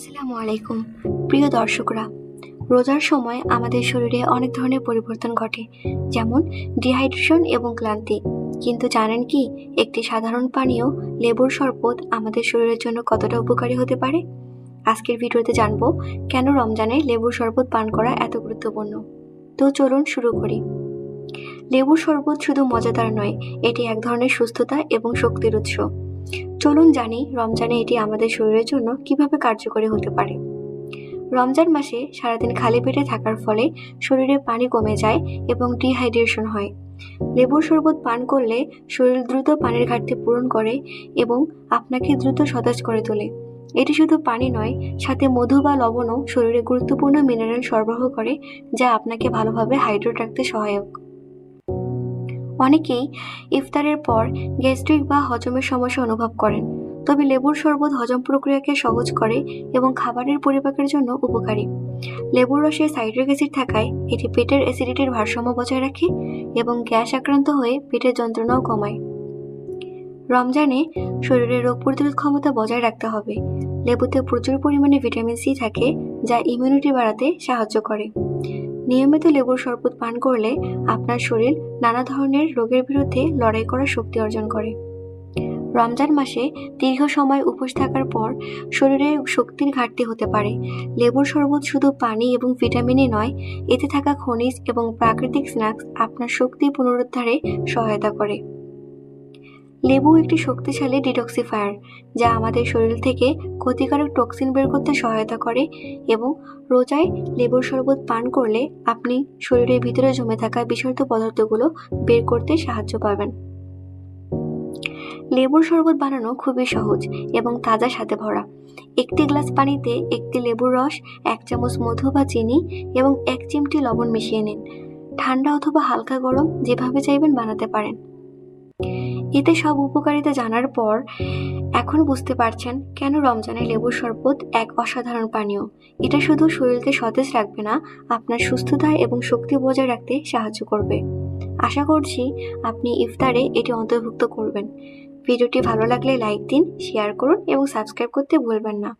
আসসালামু আলাইকুম। প্রিয় দর্শকরা, রোজার সময় আমাদের শরীরে অনেক ধরনের পরিবর্তন ঘটে, যেমন ডিহাইড্রেশন এবং ক্লান্তি। কিন্তু জানেন কি, একটি সাধারণ পানীয় লেবুর শরবত আমাদের শরীরের জন্য কতটা উপকারী হতে পারে? আজকের ভিডিওতে জানব, কেন রমজানে লেবুর শরবত পান করা এত গুরুত্বপূর্ণ? তো চলুন শুরু করি। লেবুর শরবত শুধু মজাদার নয়, এটি এক ধরনের সুস্থতা এবং শক্তির উৎস। চলুন জানি রমজানে এটি আমাদের শরীরের জন্য কীভাবে কার্যকরী হতে পারে। রমজান মাসে সারাদিন খালি পেটে থাকার ফলে শরীরে পানি কমে যায় এবং ডিহাইড্রেশন হয়। লেবুর শরবত পান করলে শরীর দ্রুত পানির ঘাটতি পূরণ করে এবং আপনাকে দ্রুত সতেজ করে তোলে। এটি শুধু পানি নয়, সাথে মধু বা লবণও শরীরে গুরুত্বপূর্ণ মিনারেল সরবরাহ করে, যা আপনাকে ভালোভাবে হাইড্রেট রাখতে সহায়ক। অনেকেই ইফতারের পর গ্যাস্ট্রিক বা হজমের সমস্যা অনুভব করেন। তবে লেবুর শরবত হজম প্রক্রিয়াকে সহজ করে এবং খাবারের পরিপাকের জন্য উপকারী। লেবুর রসে সাইট্রিক অ্যাসিড থাকায় এটি পেটের অ্যাসিডিটির ভারসাম্য বজায় রাখে এবং গ্যাস আক্রান্ত হয়ে পেটের যন্ত্রণাও কমায়। রমজানে শরীরের রোগ প্রতিরোধ ক্ষমতা বজায় রাখতে হবে। লেবুতে প্রচুর পরিমাণে ভিটামিন সি থাকে যা ইমিউনিটি বাড়াতে সাহায্য করে। নিয়মিত লেবুর শরবত পান করলে আপনার শরীর নানা ধরনের রোগের বিরুদ্ধে লড়াই করার শক্তি অর্জন করে। রমজান মাসে দীর্ঘ সময় উপোস থাকার পর শরীরে শক্তির ঘাটতি হতে পারে। লেবুর শরবত শুধু পানি এবং ভিটামিনই নয়, এতে থাকা খনিজ এবং প্রাকৃতিক স্ন্যাক্স আপনার শক্তি পুনরুদ্ধারে সহায়তা করে। লেবু একটি শক্তিশালী ডিটক্সিফায়ার, যা আমাদের শরীর থেকে ক্ষতিকারক টক্সিন বের করতে সহায়তা করে এবং রোজায় লেবুর শরবত পান করলে আপনি শরীরের ভিতরে জমে থাকা বিষাক্ত পদার্থগুলো বের করতে সাহায্য পাবেন। লেবুর শরবত বানানো খুবই সহজ এবং তাজা সাথে ভরা। একটি গ্লাস পানিতে একটি লেবুর রস, এক চামচ মধু বা চিনি এবং এক চিমটি লবণ মিশিয়ে নিন। ঠান্ডা অথবা হালকা গরম যেভাবে চাইবেন বানাতে পারেন। এতে সব উপকারিতা জানার পর এখন বুঝতে পারছেন কেন রমজানের লেবুর শরবত এক অসাধারণ পানীয়। এটা শুধু শরীরকে সতেজ রাখবে না, আপনার সুস্থতা এবং শক্তি বজায় রাখতে সাহায্য করবে। আশা করছি আপনি ইফতারে এটি অন্তর্ভুক্ত করবেন। ভিডিওটি ভালো লাগলে লাইক দিন, শেয়ার করুন এবং সাবস্ক্রাইব করতে ভুলবেন না।